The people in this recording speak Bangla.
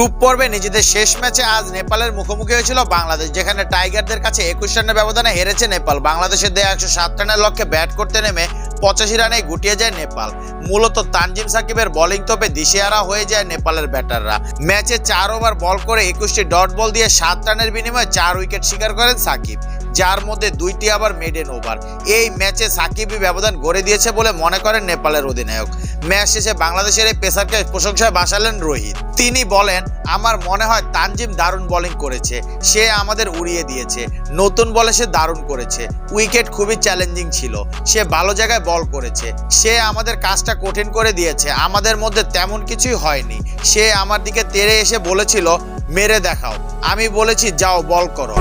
গ্রুপ পর্বে নিজেদের শেষ ম্যাচে আজ নেপালের মুখোমুখি হয়েছিল বাংলাদেশ, যেখানে টাইগারদের কাছে একুশ রানের ব্যবধানে হেরেছে নেপাল। বাংলাদেশের দেয়া একশো সাত রানের লক্ষ্যে ব্যাট করতে নেমে পঁচাশি রানে গুটিয়ে যায় নেপাল। মূলত তানজিম সাকিবের বোলিং তোপে দিশেহারা হয়ে যায় নেপালের ব্যাটাররা। ম্যাচে চার ওভার বল করে একুশটি ডট বল দিয়ে সাত রানের বিনিময়ে চার উইকেট শিকার করেন সাকিব। যার মধ্যে দুইটি আবার মেডেন ওভার এই ম্যাচে সাকিবই ব্যবধান গড়ে দিয়েছে বলে মনে করেন নেপালের অধিনায়ক। ম্যাচ শেষে বাংলাদেশের এই পেসারকে প্রশংসায় বাসালেন রোহিত। তিনি বলেন, আমার মনে হয় তানজিম দারুণ বোলিং করেছে। সে আমাদের উড়িয়ে দিয়েছে। নতুন বলে সে দারুণ করেছে। উইকেট খুবই চ্যালেঞ্জিং ছিল। সে ভালো জায়গায় বল করেছে। সে আমাদের কাজটা কঠিন করে দিয়েছে। আমাদের মধ্যে তেমন কিছুই হয়নি। সে আমার দিকে তেড়ে এসে বলেছিল, মেরে দেখাও। আমি বলেছি, যাও বল করো।